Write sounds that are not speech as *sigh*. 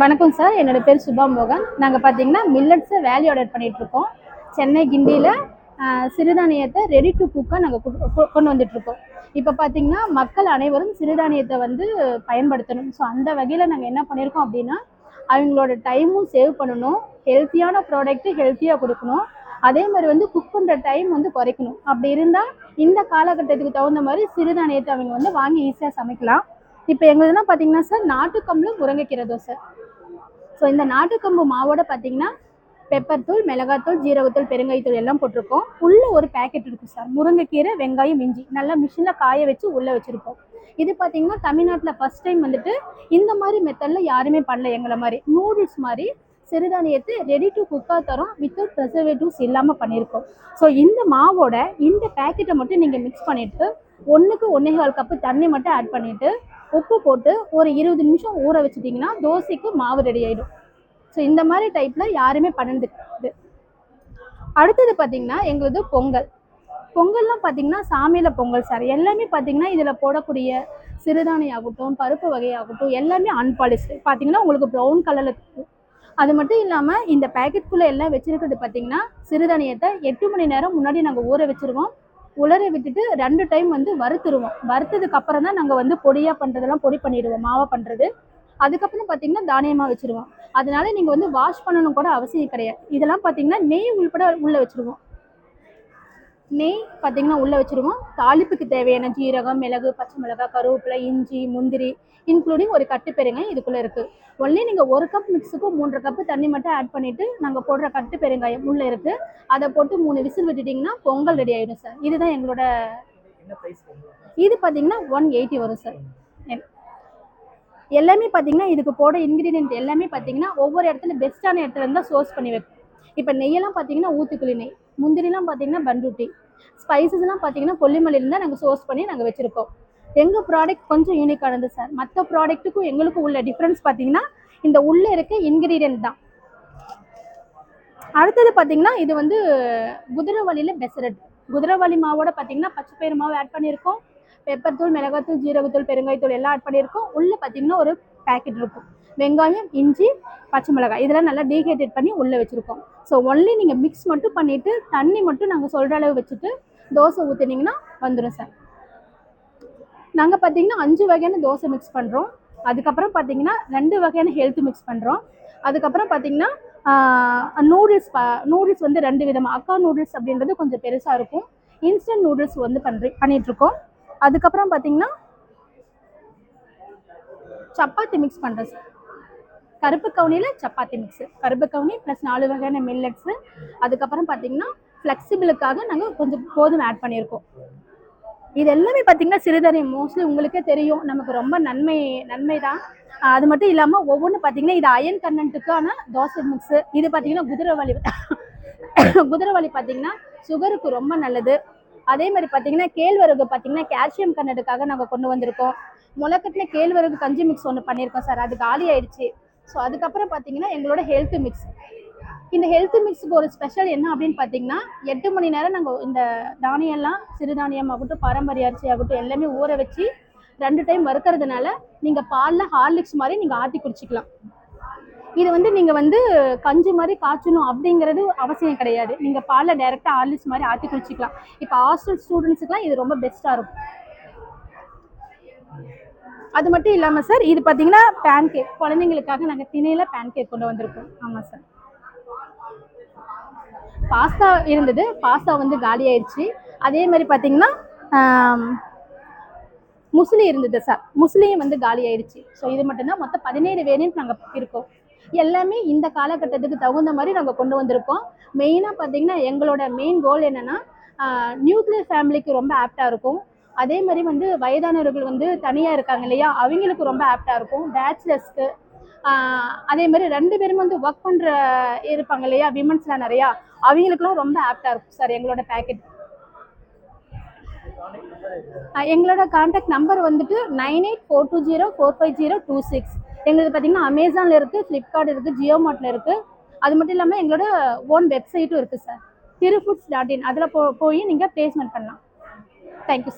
வணக்கம் சார். என்னோட பேர் சுபா மோகன். நாங்கள் பார்த்தீங்கன்னா மில்லட்ஸை வேல்யூ ஆர்டர் பண்ணிகிட்ருக்கோம் சென்னை கிண்டியில் சிறுதானியத்தை ரெடி டு குக்காக நாங்கள் கொண்டு வந்துட்ருக்கோம் இப்போ பார்த்தீங்கன்னா மக்கள் அனைவரும் சிறுதானியத்தை வந்து பயன்படுத்தணும். ஸோ அந்த வகையில் நாங்கள் என்ன பண்ணியிருக்கோம் அப்படின்னா அவங்களோட டைமும் சேவ் பண்ணணும். ஹெல்த்தியான ப்ராடக்ட்டு ஹெல்த்தியாக கொடுக்கணும். அதே மாதிரி வந்து குக் பண்ணுற டைம் வந்து குறைக்கணும். அப்படி இருந்தால் இந்த காலகட்டத்துக்கு தகுந்த மாதிரி சிறுதானியத்தை அவங்க வந்து வாங்கி ஈஸியாக சமைக்கலாம். இப்போ எங்களுதுலாம் பார்த்தீங்கன்னா சார் நாட்டுக்கம்பு முருங்கைக்கீரை தோசை ஸோ இந்த நாட்டுக்கம்பு மாவோட பார்த்தீங்கன்னா பெப்பர் தூள் மிளகாத்தூள் ஜீரகத்தூள் பெருங்காயத்தூள் எல்லாம் போட்டிருக்கோம். உள்ளே ஒரு பேக்கெட் இருக்கும் சார் முருங்கைக்கீரை வெங்காயம் இஞ்சி. நல்லா மிஷினில் காய வச்சு உள்ளே வச்சுருக்கோம் இது பார்த்தீங்கன்னா தமிழ்நாட்டில் ஃபஸ்ட் டைம் வந்துட்டு இந்த மாதிரி மெத்தடில் யாருமே பண்ணல எங்களை மாதிரி. நூடுல்ஸ் மாதிரி சிறுதானியத்தை ரெடி டு குக்காக தரோம் வித்தவுட் ப்ரெசர்வேட்டிவ்ஸ் இல்லாமல் பண்ணியிருக்கோம் ஸோ இந்த மாவோட இந்த பேக்கெட்டை மட்டும் நீங்கள் மிக்ஸ் பண்ணிவிட்டு ஒன்றுக்கு ஒன்றே கால் கப்பு தண்ணி மட்டும் ஆட் பண்ணிவிட்டு உப்பு போட்டு ஒரு இருபது நிமிஷம் ஊற வச்சுட்டிங்கன்னா தோசைக்கு மாவு ரெடி ஆகிடும் ஸோ இந்த மாதிரி டைப்பில் யாருமே பண்ணது அடுத்தது பார்த்திங்கன்னா எங்களுது பொங்கல். பொங்கல்லாம் பார்த்தீங்கன்னா சாமியில் பொங்கல் சார். எல்லாமே பார்த்திங்கன்னா இதில் போடக்கூடிய சிறுதானியம் ஆகட்டும் பருப்பு வகையாகட்டும் எல்லாமே அன்பாலிஷ்டு பார்த்தீங்கன்னா உங்களுக்கு ப்ரௌன் கலரில் இருக்கும் அது மட்டும் இல்லாமல் இந்த பேக்கெட்குள்ளே எல்லாம் வச்சுருக்கிறது பார்த்திங்கன்னா சிறுதானியத்தை எட்டு மணி நேரம் முன்னாடி நாங்கள் ஊற வச்சிருவோம். உலர விட்டுட்டு ரெண்டு டைம் வந்து வறுத்துருவோம். வறுத்ததுக்கு அப்புறம் தான் நாங்கள் வந்து பொடியாக பண்ணுறதெல்லாம் பொடி பண்ணிடுவோம். மாவை பண்ணுறது அதுக்கப்புறம் பார்த்தீங்கன்னா தானியமாக வச்சுருவோம். அதனால நீங்கள் வந்து வாஷ் பண்ணணும் கூட அவசியம் கிடையாது. இதெல்லாம் பார்த்தீங்கன்னா நெய் உள்பட உள்ளே வச்சுருவோம். நெய் பார்த்தீங்கன்னா உள்ளே வச்சுருவோம். தாளிப்புக்கு தேவையான ஜீரகம் மிளகு பச்சை மிளகாய் கருவேப்பிலை இஞ்சி முந்திரி இன்க்ளூடிங் ஒரு கட்டு பெருங்காயம் இதுக்குள்ளே இருக்குது ஒன்லி நீங்கள் ஒரு கப் மிக்ஸுக்கு மூன்றரை கப்பு தண்ணி மட்டும் ஆட் பண்ணிவிட்டு நாங்கள் போடுற கட்டு பெருங்காயம் உள்ளே இருக்குது அதை போட்டு மூணு விசில் விட்டுட்டிங்கன்னா பொங்கல் ரெடி ஆகிடும் சார் இதுதான் எங்களோட இது பார்த்தீங்கன்னா ஒன் எயிட்டி வரும் சார் எல்லாமே பார்த்தீங்கன்னா இதுக்கு போட இன்க்ரீடியன்ட் எல்லாமே பார்த்தீங்கன்னா ஒவ்வொரு இடத்துல பெஸ்ட்டான இடத்துல இருந்தால் சோர்ஸ் பண்ணி வைப்போம். இப்போ நெய்யெல்லாம் பார்த்தீங்கன்னா ஊத்துக்குழி நெய் முந்திரிலாம் பார்த்தீங்கன்னா பண்ருட்டி ஸ்பைசஸ்லாம் பார்த்தீங்கன்னா கொல்லிமலையில நாங்கள் சோர்ஸ் பண்ணி நாங்கள் வச்சுருக்கோம். எங்கள் ப்ராடக்ட் கொஞ்சம் யூனிக்கானது சார் மற்ற ப்ராடக்ட்டுக்கும் எங்களுக்கும் உள்ள டிஃப்ரென்ஸ் பார்த்தீங்கன்னா இந்த உள்ளே இருக்க இன்க்ரீடியன்ட் தான். அடுத்தது பார்த்தீங்கன்னா இது வந்து குதிரைவாளியில் பெசரட் குதிரைவாளி மாவோட பார்த்தீங்கன்னா பச்சை பயிறு மாவு ஆட் பண்ணியிருக்கோம். பெப்பர் தூள் மிளகாத்தூள் ஜீரகத்தூள் பெருங்காயத்தூள் எல்லாம் ஆட் பண்ணியிருக்கோம். உள்ளே பார்த்தீங்கன்னா ஒரு பேக்கெட் இருக்கும். வெங்காயம் இஞ்சி பச்சை மிளகாய். இதெல்லாம் நல்லா டீஹைட்ரேட் பண்ணி உள்ளே வச்சுருக்கோம். ஸோ ஒன்லி நீங்கள் மிக்ஸ் மட்டும் பண்ணிவிட்டு தண்ணி மட்டும் நாங்கள் சொல்கிற அளவு வச்சுட்டு தோசை ஊற்றினீங்கன்னா வந்துடும் சார் நாங்கள் பார்த்தீங்கன்னா அஞ்சு வகையான தோசை மிக்ஸ் பண்ணுறோம் அதுக்கப்புறம் பார்த்தீங்கன்னா ரெண்டு வகையான ஹெல்த் மிக்ஸ் பண்ணுறோம் அதுக்கப்புறம் பார்த்தீங்கன்னா நூடுல்ஸ் நூடுல்ஸ் வந்து ரெண்டு விதமாக அக்கா நூடுல்ஸ் அப்படின்றது கொஞ்சம் பெருசாக இருக்கும். இன்ஸ்டன்ட் நூடுல்ஸ் வந்து பண்ணுறி பண்ணிகிட்ருக்கோம் அதுக்கப்புறம் பார்த்தீங்கன்னா சப்பாத்தி மிக்ஸ் பண்ணுறோம் சார் கருப்பு கவுனியில் சப்பாத்தி மிக்ஸு கருப்பு கவுனி ப்ளஸ் நாலு வகையான மில்லட்ஸு அதுக்கப்புறம் பார்த்தீங்கன்னா ஃப்ளெக்சிபிளுக்காக நாங்கள் கொஞ்சம் போதும் ஆட் பண்ணியிருக்கோம். இது எல்லாமே பார்த்தீங்கன்னா சிறுதானியம். மோஸ்ட்லி உங்களுக்கே தெரியும். நமக்கு ரொம்ப நன்மை நன்மை தான் அது மட்டும் இல்லாமல் ஒவ்வொன்றும் பார்த்தீங்கன்னா இது அயன் கண்டென்ட்டுக்கான தோசை மிக்ஸு இது பார்த்தீங்கன்னா குதிரை வலி *coughs* பார்த்தீங்கன்னா சுகருக்கு ரொம்ப நல்லது. அதே மாதிரி பார்த்தீங்கன்னா கேழ்வரகு பார்த்தீங்கன்னா கால்சியம் கண்டென்ட்டுக்காக நாங்கள் கொண்டு வந்திருக்கோம். முளைக்கட்டில் கேழ்வரகு கஞ்சி மிக்ஸ் ஒன்று பண்ணியிருக்கோம் சார் அது காலி ஆயிடுச்சு. ஸோ அதுக்கப்புறம் பார்த்தீங்கன்னா எங்களோட ஹெல்த் மிக்ஸ் இந்த ஹெல்த் மிக்ஸுக்கு ஒரு ஸ்பெஷல் என்ன அப்படின்னு பார்த்தீங்கன்னா எட்டு மணி நேரம் நாங்கள் இந்த தானியம்லாம் சிறுதானியம் ஆகட்டும் பாரம்பரிய அரிசி ஆகட்டும் எல்லாமே ஊற வச்சு ரெண்டு டைம் வறுக்கிறதுனால நீங்கள் பாலில் ஹார்லிக்ஸ் மாதிரி நீங்கள் ஆற்றி குடிச்சிக்கலாம். இது வந்து நீங்கள் வந்து கஞ்சி மாதிரி காய்ச்சணும் அப்படிங்கிறது அவசியம் கிடையாது. நீங்கள் பாலில் டைரெக்டாக ஹார்லிக்ஸ் மாதிரி ஆற்றி குடிச்சிக்கலாம். இப்போ ஹாஸ்டல் ஸ்டூடெண்ட்ஸுக்குலாம் இது ரொம்ப பெஸ்ட்டாக இருக்கும். அது மட்டும் இல்லாமல் சார் இது பார்த்தீங்கன்னா பேன் கேக் குழந்தைங்களுக்காக நாங்கள் திணையில் பேன் கேக் கொண்டு வந்திருக்கோம். ஆமாம் சார் பாஸ்தா இருந்தது. பாஸ்தா வந்து காலி ஆயிடுச்சு அதே மாதிரி பார்த்தீங்கன்னா முஸ்லி இருந்தது சார் முஸ்லியும் வந்து காலி ஆயிடுச்சு ஸோ இது மட்டும்தான். மொத்தம் பதினேழு வேரியன்ட் நாங்கள் இருக்கோம். எல்லாமே இந்த காலகட்டத்துக்கு தகுந்த மாதிரி நாங்கள் கொண்டு வந்திருக்கோம். மெயினாக பார்த்தீங்கன்னா எங்களோட மெயின் கோல் என்னென்னா நியூக்ளியர் ஃபேமிலிக்கு ரொம்ப ஆப்டாக இருக்கும். அதே மாதிரி வந்து வயதானவர்கள் வந்து தனியாக இருக்காங்க இல்லையா அவங்களுக்கு ரொம்ப ஆப்டாக இருக்கும். பேச்சுலர்ஸ்க்கு அதே மாதிரி ரெண்டு பேரும் வந்து ஒர்க் பண்ணுற இருப்பாங்க இல்லையா விமன்ஸ்லாம் நிறையா அவங்களுக்குலாம் ரொம்ப ஆப்டாக இருக்கும் சார் எங்களோட பேக்கெட் எங்களோட காண்டாக்ட் நம்பர் வந்துட்டு nine eight four two zero four five zero two six எங்களுக்கு பார்த்தீங்கன்னா அமேசானில் இருக்குது ஃப்ளிப்கார்ட் இருக்குது ஜியோ மார்ட்டில் இருக்குது அது மட்டும் இல்லாமல் எங்களோட ஓன் வெப்சைட்டும் இருக்குது சார் திருஃபுட்ஸ் டாட் இன் அதில் போ போய் நீங்கள் ப்ளேஸ்மெண்ட் பண்ணலாம். தேங்க்யூ